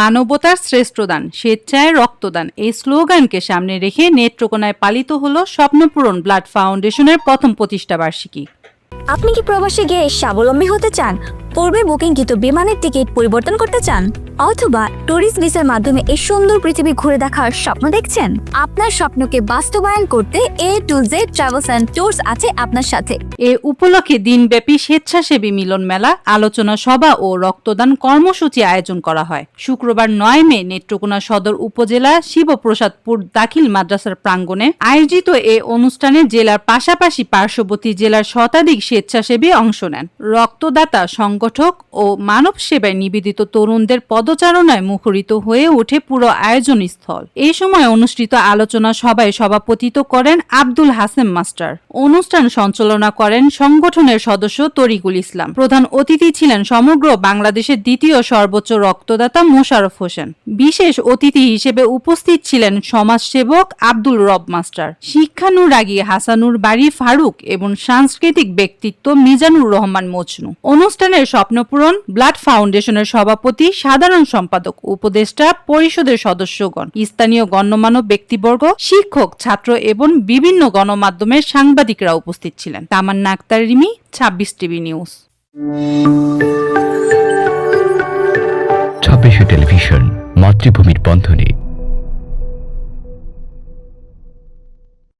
মানবতার শ্রেষ্ঠদান, স্বেচ্ছায় রক্তদান। এই স্লোগানকে সামনে রেখে নেত্রকোনায় পালিত হলো স্বপ্নপূরণ ব্লাড ফাউন্ডেশনের প্রথম প্রতিষ্ঠা বার্ষিকী। আপনি কি প্রবাসে গিয়ে স্বাবলম্বী হতে চান? পূর্বে বুকিংকৃত বিমানের টিকিট পরিবর্তন করতে চান? অথবা ট্যুরিস্ট ভিসার মাধ্যমে এই সুন্দর পৃথিবী ঘুরে দেখার স্বপ্ন দেখছেন? আপনার স্বপ্নকে বাস্তবায়ন করতে A to Z Travels and Tours আছে আপনার সাথে। এ উপলক্ষে দিনব্যাপী স্বেচ্ছাসেবী মিলন মেলা, আলোচনা সভা ও রক্তদান কর্মসূচি আয়োজন করা হয়। শুক্রবার নয় মে নেত্রকোনা সদর উপজেলা শিবপ্রসাদপুর দাখিল মাদ্রাসার প্রাঙ্গণে আয়োজিত এ অনুষ্ঠানে জেলার পাশাপাশি পার্শ্ববর্তী জেলার শতাধিক স্বেচ্ছাসেবী অংশ নেন। রক্তদাতা, সংগঠক ও মানব সেবায় নিবেদিত তরুণদের পদচারণায় মুখরিত হয়ে ওঠে পুরো আয়োজন স্থল এই সময় অনুষ্ঠিত আলোচনা সভায় সভাপতিত্ব করেন আব্দুল হাসেম মাস্টার। অনুষ্ঠান সঞ্চালনা করেন সংগঠনের সদস্য তরিকুল ইসলাম। প্রধান অতিথি ছিলেন সমগ্র বাংলাদেশের দ্বিতীয় সর্বোচ্চ রক্তদাতা মোশারফ হোসেন। বিশেষ অতিথি হিসেবে উপস্থিত ছিলেন সমাজসেবক আব্দুল রব মাস্টার। শিক্ষানুরাগী হাসানুর বাড়ি ফারুক এবং সাংস্কৃতিক ব্যক্তিত্ব মিজানুর রহমান মজনু। অনুষ্ঠানের স্বপ্নপূরণ ব্লাড ফাউন্ডেশনের সভাপতি সাধারণ সম্পাদক, উপদেষ্টা, পরিষদের সদস্যগণ, স্থানীয় গণ্যমান্য ব্যক্তিবর্গ, শিক্ষক, ছাত্র এবং বিভিন্ন গণমাধ্যমের সাংবাদিকরা উপস্থিত ছিলেন। তামান আক্তার, রিমি, ছাব্বিশ টিভি নিউজ। ছাব্বিশে টেলিভিশন, মাতৃভূমির বন্ধনে